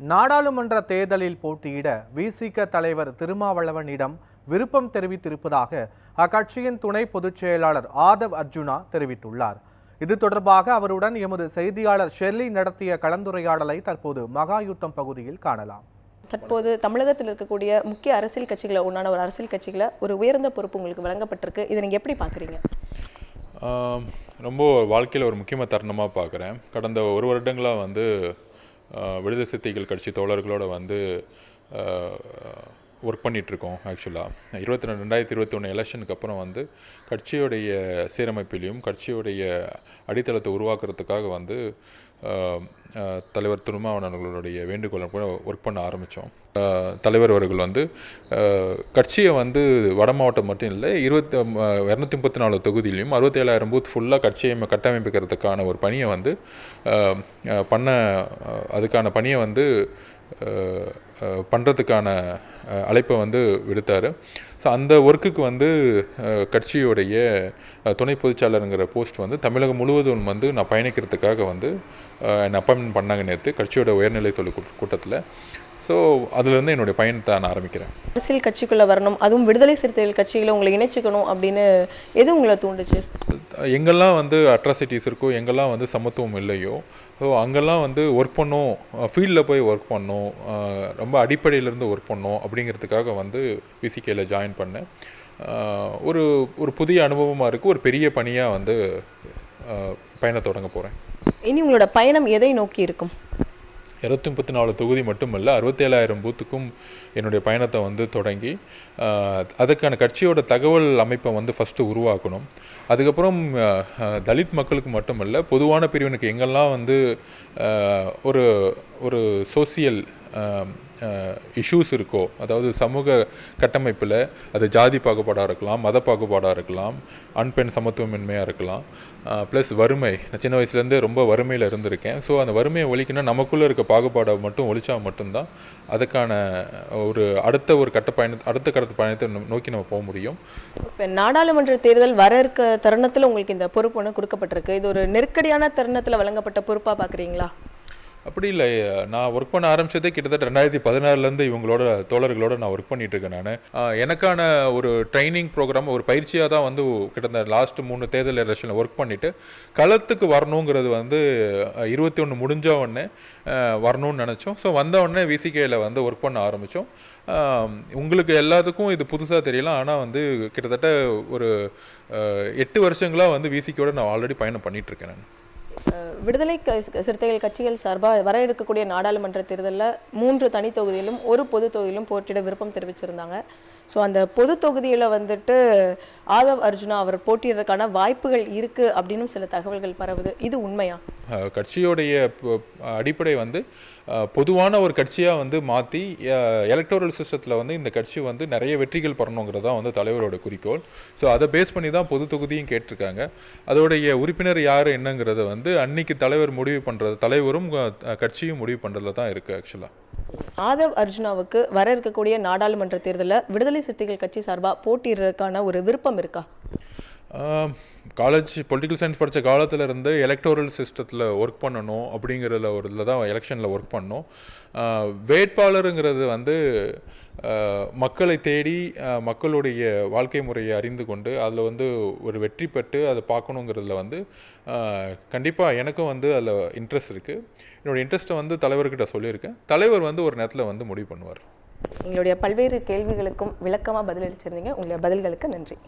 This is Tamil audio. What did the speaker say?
நாடாளுமன்ற தேர்தலில் போட்டியிட விசிக தலைவர் திருமாவளவனிடம் விருப்பம் தெரிவித்திருப்பதாக அக்கட்சியின் துணை பொதுச் செயலாளர் ஆதவ் அர்ஜுனா தெரிவித்துள்ளார். இது தொடர்பாக அவருடன் எமது செய்தியாளர் ஷெர்லி நடத்திய கலந்துரையாடலை தற்போது மகாயுத்தம் பகுதியில் காணலாம். தற்போது தமிழகத்தில் இருக்கக்கூடிய முக்கிய அரசியல் கட்சிகளை ஒன்றான ஒரு அரசியல் கட்சிகளை ஒரு உயர்ந்த பொறுப்பு உங்களுக்கு வழங்கப்பட்டிருக்கு. இதை நீங்கள் எப்படி பார்க்குறீங்க? ரொம்ப வாழ்க்கையில் ஒரு முக்கியமான தருணமாக பார்க்குறேன். கடந்த ஒரு வருடங்களாக வந்து விடுதலை சிறுத்தைகள் கட்சி தோழர்களோட வந்து ஒர்க் பண்ணிகிட்ருக்கோம் ஆக்சுவலாக இருபத்தி ரெண்டு ரெண்டாயிரத்தி இருபத்தி ஒன்று எலெக்ஷனுக்கு அப்புறம் வந்து கட்சியுடைய சீரமைப்பிலையும் கட்சியுடைய அடித்தளத்தை உருவாக்குறதுக்காக வந்து தலைவர் திருமாவன் தலைவர் வேண்டுகோளை கூட ஒர்க் பண்ண ஆரம்பித்தோம். தலைவர் அவர்கள் வந்து கட்சியை வந்து வட மாவட்டம் மட்டும் இல்லை இருபத்தி இரநூத்தி முப்பத்தி நாலு தொகுதியிலையும் அறுபத்தேழாயிரம் பூத் ஃபுல்லாக கட்சியை கட்டமைப்புக்கிறதுக்கான ஒரு பணியை வந்து பண்ண அதுக்கான பணியை வந்து பண்ணுறதுக்கான அழைப்பை வந்து விடுத்தார். ஸோ அந்த ஒர்க்குக்கு வந்து கட்சியுடைய துணை பொதுச்சாளருங்கிற போஸ்ட் வந்து தமிழகம் முழுவதும் வந்து நான் பயணிக்கிறதுக்காக வந்து என்னை அப்பாயின்மெண்ட் பண்ணாங்க நேற்று கட்சியோட உயர்நிலை தொழில் கூட்டத்தில். ஸோ அதுலேருந்து என்னுடைய பயணத்தை நான் ஆரம்பிக்கிறேன். அரசியல் கட்சிக்குள்ளே வரணும் அதுவும் விடுதலை சிறுத்தைகள் கட்சிகளை உங்களை இணைச்சிக்கணும் அப்படின்னு எது உங்களை தூண்டுச்சு? எங்கெல்லாம் வந்து அட்ராசிட்டிஸ் இருக்கோ எங்கெல்லாம் வந்து சமத்துவம் இல்லையோ ஸோ அங்கெல்லாம் வந்து ஒர்க் பண்ணோம் ஃபீல்டில் போய் ஒர்க் பண்ணோம் ரொம்ப அடிப்படையிலேருந்து ஒர்க் பண்ணோம் அப்படிங்கிறதுக்காக வந்து விசிகேல ஜாயின் பண்ணேன். ஒரு ஒரு புதிய அனுபவமாக இருக்குது ஒரு பெரிய பணியாக வந்து பயணம் தொடங்க போகிறேன் இனி உங்களோட பயணம் எதை நோக்கி இருக்கும்? இரநூத்தி முப்பத்தி நாலு தொகுதி மட்டுமல்ல அறுபத்தேழாயிரம் பூத்துக்கும் என்னுடைய பயணத்தை வந்து தொடங்கி அதுக்கான கட்சியோட தகவல் அமைப்பை வந்து ஃபஸ்ட்டு உருவாக்கணும். அதுக்கப்புறம் தலித் மக்களுக்கு மட்டுமல்ல பொதுவான பிரிவினுக்கு எங்கெல்லாம் வந்து ஒரு ஒரு சோசியல் இஷ்யூஸ் இருக்கோ அதாவது சமூக கட்டமைப்பில் அது ஜாதி பாகுபாடாக இருக்கலாம் மத பாகுபாடாக இருக்கலாம் ஆண் பெண் சமத்துவமின்மையாக இருக்கலாம். ப்ளஸ் வறுமை. நான் சின்ன வயசுலேருந்தே ரொம்ப வறுமையில் இருந்திருக்கேன். ஸோ அந்த வறுமையை ஒழிக்கணும் நமக்குள்ளே இருக்க பாகுபாடை மட்டும் ஒழிச்சா மட்டும்தான் அதுக்கான ஒரு அடுத்த ஒரு கட்ட பயண அடுத்த கட்ட பயணத்தை நோக்கி நம்ம போக முடியும். இப்போ நாடாளுமன்ற தேர்தல் வர இருக்க தருணத்தில் உங்களுக்கு இந்த பொறுப்பு ஒன்று கொடுக்கப்பட்டிருக்கு. இது ஒரு நெருக்கடியான தருணத்தில் வழங்கப்பட்ட பொறுப்பாக பார்க்குறீங்களா அப்படி இல்லை. நான் ஒர்க் பண்ண ஆரம்பித்ததே கிட்டத்தட்ட ரெண்டாயிரத்தி பதினாறுலேருந்து இவங்களோட தோழர்களோட நான் ஒர்க் பண்ணிட்டு இருக்கேன் நான். எனக்கான ஒரு ட்ரைனிங் ப்ரோக்ராம் ஒரு பயிற்சியாக தான் வந்து கிட்டத்தட்ட லாஸ்ட் மூணு தேர்தல் எலெக்ஷனில் ஒர்க் பண்ணிவிட்டு களத்துக்கு வரணுங்கிறது வந்து இருபத்தி ஒன்று முடிஞ்ச உடனே வரணும்னு நினச்சோம். ஸோ வந்த உடனே விசிகேயில் வந்து ஒர்க் பண்ண ஆரம்பித்தோம் உங்களுக்கு எல்லாத்துக்கும் இது புதுசாக தெரியலாம் ஆனால் வந்து கிட்டத்தட்ட ஒரு எட்டு வருஷங்களாக வந்து விசிகேயோட நான் ஆல்ரெடி பயணம் பண்ணிகிட்ருக்கேன் நான். விடுதலை சிறுத்தைகள் கட்சிகள் சார்பாக வர இருக்கக்கூடிய நாடாளுமன்ற தேர்தலில் மூன்று தனி தொகுதியிலும் ஒரு பொது தொகுதியிலும் போட்டியிட விருப்பம் தெரிவிச்சிருந்தாங்க. ஸோ அந்த பொது தொகுதியில் வந்துட்டு ஆதவ் அர்ஜுனா அவர் போட்டியிடறதுக்கான வாய்ப்புகள் இருக்குது அப்படின்னும் சில தகவல்கள் பரவுது. இது உண்மையா? கட்சியோடைய அடிப்படை வந்து பொதுவான ஒரு கட்சியாக வந்து மாற்றி எலக்டோரல் சிஸ்டத்தில் வந்து இந்த கட்சி வந்து நிறைய வெற்றிகள் பெறணுங்கிறது தான் வந்து தலைவரோட குறிக்கோள். ஸோ அதை பேஸ் பண்ணி தான் பொது தொகுதியும் கேட்டிருக்காங்க. அதோடைய உறுப்பினர் யார் என்னங்கிறத வந்து அன்னைக்கு தலைவர் முடிவு பண்ணுறது தலைவரும் கட்சியும் முடிவு பண்ணுறதுல தான் இருக்குது ஆக்சுவலாக ஆதவ் அர்ஜுனாவுக்கு வர இருக்கக்கூடிய நாடாளுமன்ற தேர்தலில் விடுதலை சிறுத்தைகள் கட்சி சார்பாக போட்டியிடறதுக்கான ஒரு விருப்பம் இருக்கா? காலேஜ் பொலிட்டிக்கல் சயின்ஸ் படித்த காலத்தில் இருந்து எலக்டோரல் சிஸ்டத்தில் ஒர்க் பண்ணணும் அப்படிங்கிறதுல ஒரு இதில் தான் எலெக்ஷனில் ஒர்க் பண்ணோம். வேட்பாளருங்கிறது வந்து மக்களை தேடி மக்களுடைய வாழ்க்கை முறையை அறிந்து கொண்டு அதில் வந்து ஒரு வெற்றி பெற்று அதை பார்க்கணுங்கிறதுல வந்து கண்டிப்பாக எனக்கும் வந்து அதில் இன்ட்ரெஸ்ட் இருக்குது என்னோட இன்ட்ரெஸ்ட்டை வந்து தலைவர்கிட்ட சொல்லியிருக்கேன். தலைவர் வந்து ஒரு நேரத்தில் வந்து முடிவு பண்ணுவார். எங்களுடைய பல்வேறு கேள்விகளுக்கும் விளக்கமாக பதிலளிச்சிருந்தீங்க. உங்களுடைய பதில்களுக்கு நன்றி.